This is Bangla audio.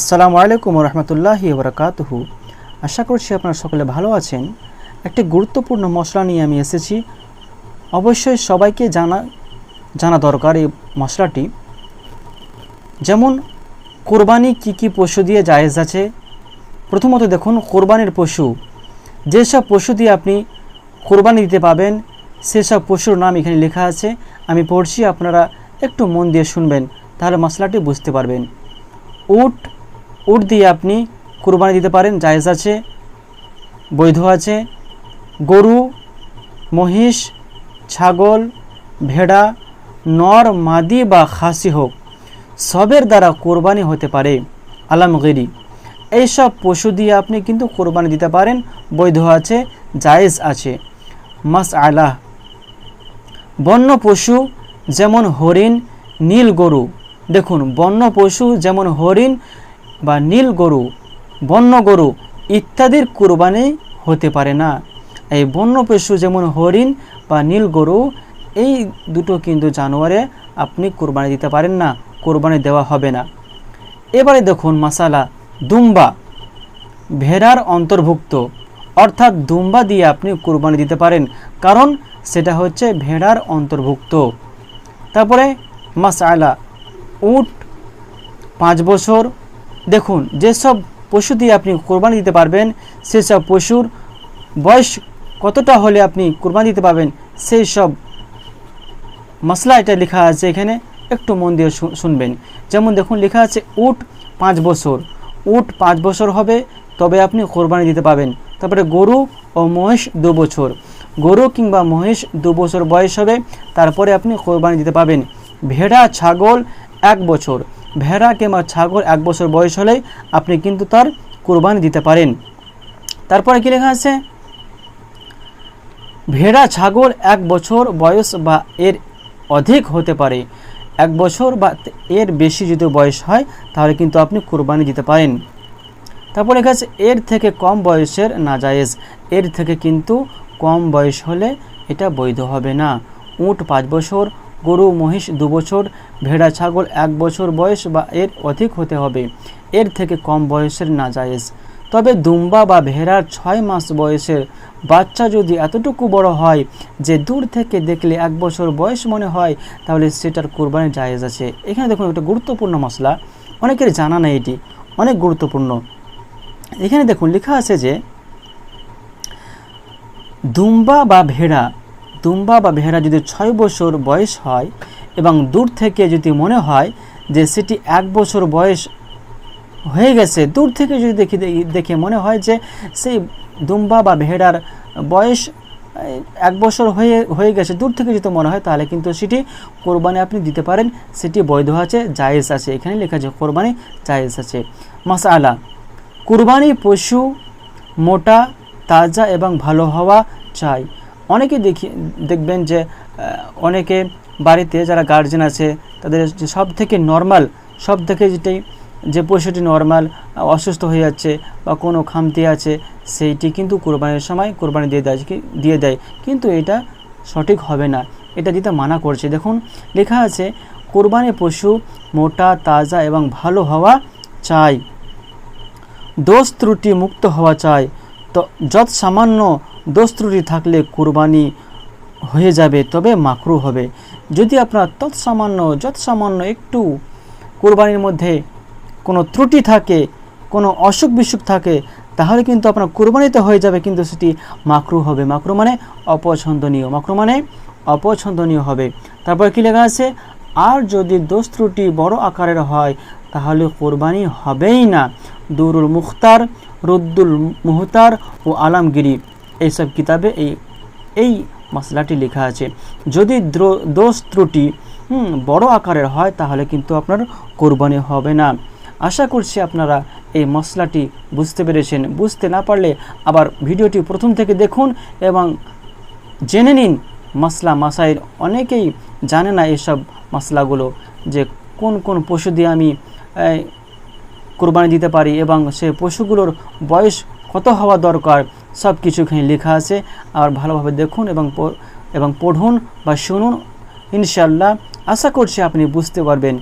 আসসালামু আলাইকুম রহমতুল্লাহি বরকাতহু আশা করছি আপনারা সকলে ভালো আছেন। একটি গুরুত্বপূর্ণ মশলা নিয়ে আমি এসেছি। অবশ্যই সবাইকে জানা জানা দরকার এই মশলাটি। যেমন, কোরবানি কি কি পশু দিয়ে জায়েজ আছে? প্রথমত দেখুন, কোরবানির পশু। যেসব পশু দিয়ে আপনি কোরবানি দিতে পাবেন, সেসব পশুর নাম এখানে লেখা আছে। আমি পড়ছি, আপনারা একটু মন দিয়ে শুনবেন, তাহলে মশলাটি বুঝতে পারবেন। উট উট দিয়ে আপনি কুরবানি দিতে পারেন, জায়েজ আছে, বৈধ আছে। গরু, মহিষ, ছাগল, ভেড়া, নর, মাদি বা খাসি হোক, সবের দ্বারা কোরবানি হতে পারে আলামগিরি এইসব পশু দিয়ে আপনি কিন্তু কোরবানি দিতে পারেন, বৈধ আছে, জায়েজ আছে। মাস আলাহ বন্য পশু যেমন হরিণ, নীল গরু। দেখুন, বন্য পশু যেমন হরিণ বা নীল গরু, বন্য গরু ইত্যাদির কুরবানি হতে পারে না। এই বন্য পশু যেমন হরিণ বা নীল গরু, এই দুটো কিন্তু জানোয়ারে আপনি কোরবানি দিতে পারেন না, কোরবানি দেওয়া হবে না। এবারে দেখুন মাসালা, দুম্বা। ভেড়ার অন্তর্ভুক্ত, অর্থাৎ দুম্বা দিয়ে আপনি কোরবানি দিতে পারেন, কারণ সেটা হচ্ছে ভেড়ার অন্তর্ভুক্ত। তারপরে মাসালা, উট পাঁচ বছর দেখুন যেসব পশু দিয়ে আপনি কোরবানি দিতে পারবেন সেসব পশুর বয়স কতটা হলে আপনি কোরবানি দিতে পারবেন, সেই সব মশলা এটা লেখা আছে এখানে, একটু মন দিয়ে শুনবেন। যেমন দেখুন, লেখা আছে উট পাঁচ বছর। উট পাঁচ বছর হবে, তবে আপনি কোরবানি দিতে পাবেন তারপরে গরু ও মহিষ দু বছর। গরু কিংবা মহিষ দু বছর বয়স হবে, তারপরে আপনি কোরবানি দিতে পাবেন ভেড়া, ছাগল এক বছর। ভেড়া কিংবা ছাগল এক বছর বয়স হলেই আপনি কিন্তু তার কোরবানি দিতে পারেন। তারপরে কি লেখা আছে? ভেড়া, ছাগল এক বছর বয়স বা এর অধিক হতে পারে। এক বছর বা এর বেশি যদি বয়স হয়, তাহলে কিন্তু আপনি কোরবানি দিতে পারেন। তারপর লেখা আছে, এর থেকে কম বয়সের নাজায়েজ। এর থেকে কিন্তু কম বয়স হলে এটা বৈধ হবে না। উট পাঁচ বছর গরু, মহিষ দু বছর, ভেড়া, ছাগল এক বছর বয়স বা এর অধিক হতে হবে। এর থেকে কম বয়সের নাজায়েজ। তবে দুম্বা বা ভেড়ার ছয় মাস বয়সের বাচ্চা যদি এতটুকু বড় হয় যে দূর থেকে দেখলে এক বছর বয়স মনে হয়, তাহলে সেটার কোরবানি জায়েজ আছে। এখানে দেখুন একটা গুরুত্বপূর্ণ মশলা। অনেকের জানা নেই এটি। অনেক গুরুত্বপূর্ণ। এখানে দেখুন লেখা আছে যে দুম্বা বা ভেড়া দুম্বা বা ভেড়া যদি ছয় বছর বয়স হয় এবং দূর থেকে যদি মনে হয় যে সেটি এক বছর বয়স হয়ে গেছে, দূর থেকে যদি দেখি, দেখে মনে হয় যে সেই দুম্বা বা ভেড়ার বয়স এক বছর হয়ে হয়ে গেছে, দূর থেকে যদি মনে হয়, তাহলে কিন্তু সেটি কোরবানি আপনি দিতে পারেন। সেটি বৈধ আছে, জায়েজ আছে। এখানে লেখা আছে কোরবানি, জায়েজ আছে। মাসালা, কুরবানি পশু মোটা, তাজা এবং ভালো হওয়া চাই। অনেকে দেখি, দেখবেন যে অনেকে বাড়িতে যারা গার্জেন আছে, তাদের যে সব থেকে নর্মাল সব থেকে যেটাই, যে পশুটি নর্মাল অসুস্থ হয়ে যাচ্ছে বা কোনো খামতি আছে, সেইটি কিন্তু কোরবানির সময় কোরবানি দিয়ে দেয় দিয়ে দেয়। কিন্তু এটা সঠিক হবে না। এটা দিতে মানা করছে। দেখুন, লেখা আছে, কোরবানি পশু মোটা, তাজা এবং ভালো হওয়া চাই। দোষ ত্রুটি মুক্ত হওয়া চাই। তো যত সামান্য দোষ ত্রুটি থাকলে কুরবানি হয়ে যাবে, তবে মাকরু হবে। যদি আপনার তৎ সামান্য যত সামান্য একটু কুরবানির মধ্যে কোনো ত্রুটি থাকে, কোনো অসুখ বিসুখ থাকে, তাহলে কিন্তু আপনার কুরবানিতে হয়ে যাবে, কিন্তু সেটি মাকরু হবে। মাকরু মানে অপছন্দনীয়। মাকরু মানে অপছন্দনীয় হবে। তারপর কি লেখা আছে? আর যদি দোষ ত্রুটি বড় আকারের হয়, তাহলে কোরবানি হবেই না। দুরুল মুখতার, রুদ্দুল মুহতার ও আলমগিরি। এইসব কিতাবে এই এই মশলাটি লেখা আছে। যদি দোষ ত্রুটি বড় আকারের হয়, তাহলে কিন্তু আপনার কোরবানি হবে না। আশা করছি আপনারা এই মশলাটি বুঝতে পেরেছেন। বুঝতে না পারলে আবার ভিডিওটি প্রথম থেকে দেখুন এবং জেনে নিন মশলা মাসাইর অনেকেই জানে না এসব মশলাগুলো যে কোন কোন পশু দিয়ে আমি কোরবানি দিতে পারি এবং সে পশুগুলোর বয়স কত হওয়া দরকার সব কিছু এখানে লেখা আছে। আর ভালোভাবে দেখুন এবং এবং পড়ুন বা শুনুন। ইনশাল্লাহ আশা করছি আপনি বুঝতে পারবেন।